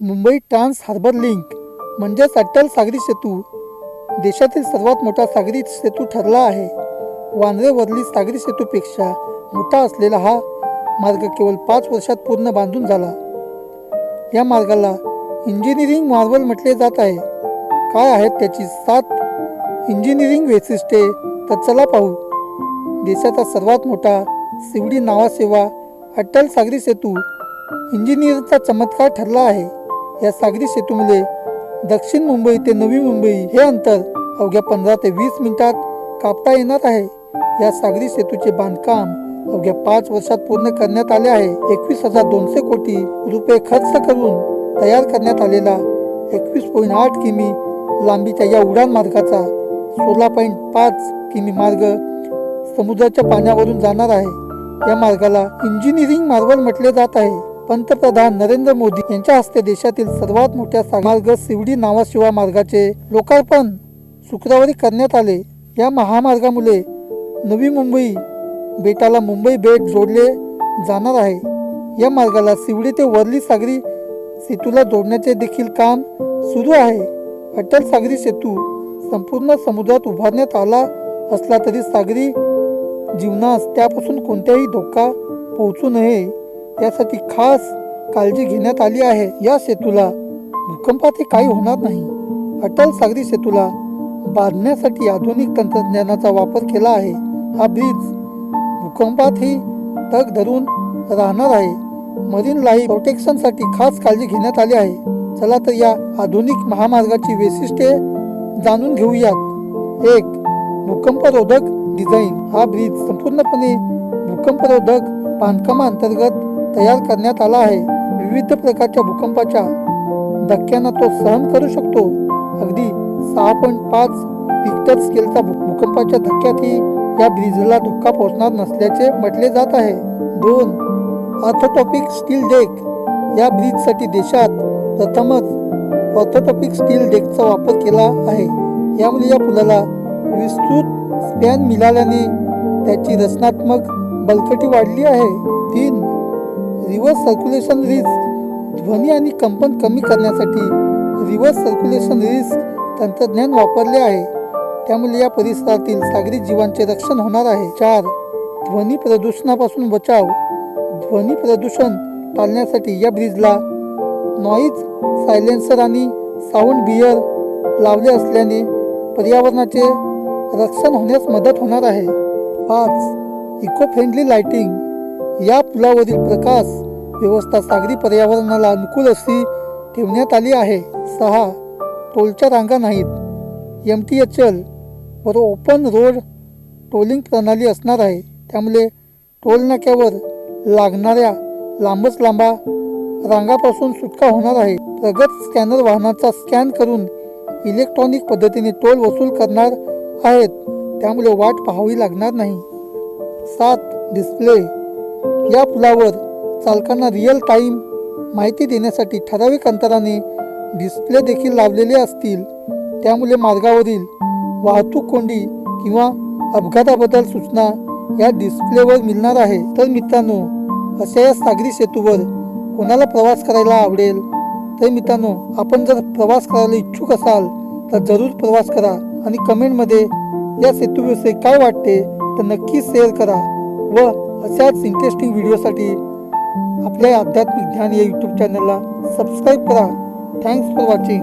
Mumbai trans harbour link म्हणजेच अट्टल सागरी सेतू. देशातील सर्वात मोठा सागरी सेतू ठरला आहे. वांद्रेवरली सागरी सेतूपेक्षा मोठा असलेला हा मार्ग केवळ पाच वर्षात पूर्ण बांधून झाला. या मार्गाला इंजिनिअरिंग मार्वल म्हटले जात आहे. काय आहेत त्याची सात इंजिनिअरिंग वैशिष्ट्ये तर चला पाहू. देशाचा सर्वात मोठा सिवडी नावासेवा अट्टल सागरी सेतू इंजिनिअरचा चमत्कार ठरला आहे. या सागरी सेतूमुळे दक्षिण मुंबई ते नवी मुंबई हे अंतर अवघ्या पंधरा ते वीस मिनिटात कापता येणार आहे. या सागरी सेतूचे बांधकाम अवघ्या पाच वर्षात पूर्ण करण्यात आले आहे. एकवीस हजार दोनशे कोटी रुपये खर्च करून तयार करण्यात आलेला एकवीस पॉईंट आठ किमी लांबीच्या या उडान मार्गाचा सोळा पॉईंट पाच किमी मार्ग समुद्राच्या पाण्यावरून जाणार आहे. या मार्गाला इंजिनिअरिंग मार्वल म्हटले जात आहे. पंतप्रधान नरेंद्र मोदी यांच्या हस्ते देशातील सर्वात मोठ्या मार्ग शिवडी नावाशिवा मार्गाचे लोकार्पण शुक्रवारी करण्यात आले. या महामार्गामुळे नवी मुंबई बेटाला मुंबई बेट जोडले जाणार आहे. या मार्गाला शिवडी ते वरली सागरी सेतूला जोडण्याचे देखील काम सुरू आहे. अटल सागरी सेतू संपूर्ण समुद्रात उभारण्यात आला असला तरी सागरी जीवनास त्यापासून कोणत्याही धोका पोहोचू नये. यासाठी खास काळजी घेण्यात आली आहे. या सेतूला भूकंपातही काही होणार नाही. अटल सागरी सेतूला बांधण्यासाठी आधुनिक तंत्रज्ञानाचा वापर केला आहे. हा ब्रिज भूकंपातही तग धरून राहणार आहे. मरीन लाईफ प्रोटेक्शनसाठी खास काळजी घेण्यात आली आहे. चला तर या आधुनिक महामार्गाची वैशिष्ट्ये जाणून घेऊयात. एक भूकंपरोधक डिझाईन. हा ब्रिज संपूर्णपणे भूकंपरोधक बांधकामाअंतर्गत तयार करण्यात आला आहे. विविध प्रकारच्या भूकंपाच्या धक्क्यांना तो सहन करू शकतो. अगदी सहा पॉईंट पाच रिक्टर स्केलचा भू- भूकंपाच्या धक्क्यातही या ब्रिजला धक्का पोहोचणार नसल्याचे म्हटले जात आहे. दोन ऑर्थोटॉपिक स्टील डेक या ब्रिजसाठी देशात प्रथमच ऑर्थोटॉपिक स्टील डेकचा वापर केला आहे. यामुळे या पुलाला विस्तृत स्पॅन मिळाल्याने त्याची रचनात्मक बलकटी वाढली आहे. रिव्हर्स सर्क्युलेशन रिस्क ध्वनी आणि कंपन कमी करण्यासाठी रिव्हर्स सर्क्युलेशन रिस्क तंत्रज्ञान वापरले आहे. त्यामुळे या परिसरातील सागरी जीवांचे रक्षण होणार आहे. चार ध्वनी प्रदूषणापासून बचाव. ध्वनी प्रदूषण टाळण्यासाठी या ब्रिजला नॉईज सायलेन्सर आणि साऊंड बियर लावले असल्याने पर्यावरणाचे रक्षण होण्यास मदत होणार आहे. पाच इको फ्रेंडली लाइटिंग या पुलावरील प्रकाश व्यवस्था सागरी पर्यावरणाला अनुकूल अशी ठेवण्यात आली आहे. सहा टोलच्या रांगा नाहीत. एम टी एच एल वर ओपन रोड टोलिंग प्रणाली असणार आहे. त्यामुळे टोल नाक्यावर लागणाऱ्या लांबच लांबा रांगापासून सुटका होणार आहे. प्रगत स्कॅनर वाहनाचा स्कॅन करून इलेक्ट्रॉनिक पद्धतीने टोल वसूल करणार आहेत. त्यामुळे वाट पाहावी लागणार नाही. सात डिस्प्ले या पुलावर चालकांना रिअल टाईम माहिती देण्यासाठी ठराविक अंतराने डिस्प्ले देखील लावलेले असतील. त्यामुळे मार्गावरील वाहतूक कोंडी किंवा अपघाताबद्दल सूचना या डिस्प्लेवर मिळणार आहे. तर मित्रांनो अशा या सागरी सेतूवर कोणाला प्रवास करायला आवडेल? तर मित्रांनो आपण जर प्रवास करायला इच्छुक असाल तर जरूर प्रवास करा आणि कमेंटमध्ये या सेतूविषयी काय वाटते तर नक्की शेअर करा व अशाच इंटरेस्टिंग व्हिडिओसाठी आपल्या आध्यात्मिक ज्ञान या यूट्यूब चॅनलला सबस्क्राईब करा. Thanks for watching